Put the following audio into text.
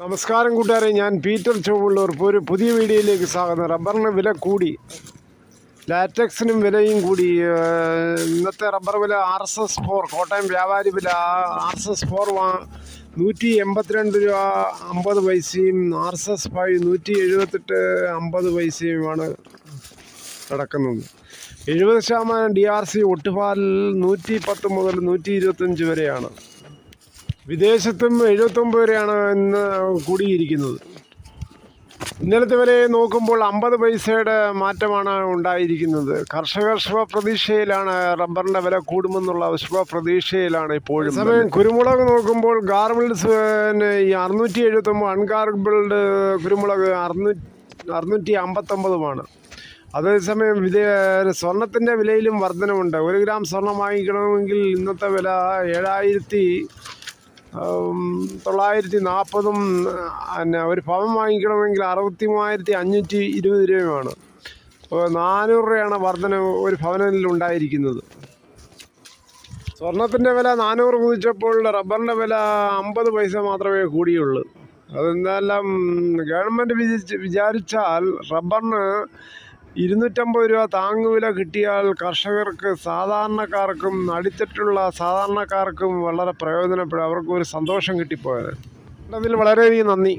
നമസ്കാരം കൂട്ടുകാരെ ഞാൻ പീറ്റർ ചൊവ്വുള്ളൂർ. ഒരു പുതിയ വീഡിയോയിലേക്ക് സ്വാഗതം. റബ്ബറിന് വില കൂടി. ലാറ്റക്സിനും വിലയും കൂടി. ഇന്നത്തെ റബ്ബർ വില R S S four Kottayam വ്യാപാരി വില ആർ എസ് എസ് ഫോർ വാ നൂറ്റി എൺപത്തിരണ്ട് രൂപ അമ്പത് പൈസയും ആർ എസ് എസ് ഫൈവ് നൂറ്റി എഴുപത്തെട്ട് അമ്പത് പൈസയുമാണ് കിടക്കുന്നത്. എഴുപത് ശതമാനം ഡി ആർ സി ഒട്ടുപാലിൽ നൂറ്റി പത്ത് മുതൽ നൂറ്റി ഇരുപത്തഞ്ച് വരെയാണ്. വിദേശത്തും എഴുപത്തൊമ്പത് വരെയാണ് ഇന്ന് കൂടിയിരിക്കുന്നത്. ഇന്നലത്തെ വരെ നോക്കുമ്പോൾ അമ്പത് പൈസയുടെ മാറ്റമാണ് ഉണ്ടായിരിക്കുന്നത്. കർഷകർ ശുഭപ്രതീക്ഷയിലാണ് റബ്ബറിന്റെ വില കൂടുമെന്നുള്ള ശുഭപ്രതീക്ഷയിലാണ് ഇപ്പോഴും സമയം കുരുമുളക് നോക്കുമ്പോൾ ഗാർബിൾസ് ഈ അറുന്നൂറ്റി എഴുപത്തൊമ്പത് അൺഗാർബിൾഡ് കുരുമുളക് അറുന്നൂറ്റി അറുന്നൂറ്റി അമ്പത്തൊമ്പതുമാണ്. അതേസമയം വിദേ സ്വർണത്തിന്റെ വിലയിലും വർധനമുണ്ട്. ഒരു ഗ്രാം സ്വർണം വാങ്ങിക്കണമെങ്കിൽ ഇന്നത്തെ വില ഏഴായിരത്തി തൊള്ളായിരത്തി നാൽപ്പതും പിന്നെ ഒരു പവൻ വാങ്ങിക്കണമെങ്കിൽ അറുപത്തി മൂവായിരത്തി അഞ്ഞൂറ്റി ഇരുപത് രൂപയുമാണ് നാനൂറ് രൂപയാണ് വർധന ഒരു ഭവനിൽ ഉണ്ടായിരിക്കുന്നത്. സ്വർണത്തിന്റെ വില നാനൂറ് കുതിച്ചപ്പോൾ റബ്ബറിന്റെ വില അമ്പത് പൈസ മാത്രമേ കൂടിയുള്ളൂ. അതെന്തായാലും ഗവൺമെന്റ് വിചാരിച്ച് വിചാരിച്ചാൽ റബ്ബറിന് ഇരുന്നൂറ്റമ്പത് രൂപ താങ്ങുവില കിട്ടിയാൽ കർഷകർക്ക് സാധാരണക്കാർക്കും അടിത്തട്ടുള്ള സാധാരണക്കാർക്കും വളരെ പ്രയോജനപ്പെടും. അവർക്കൊരു സന്തോഷം കിട്ടിപ്പോയത് അതിൽ വളരെയധികം നന്ദി.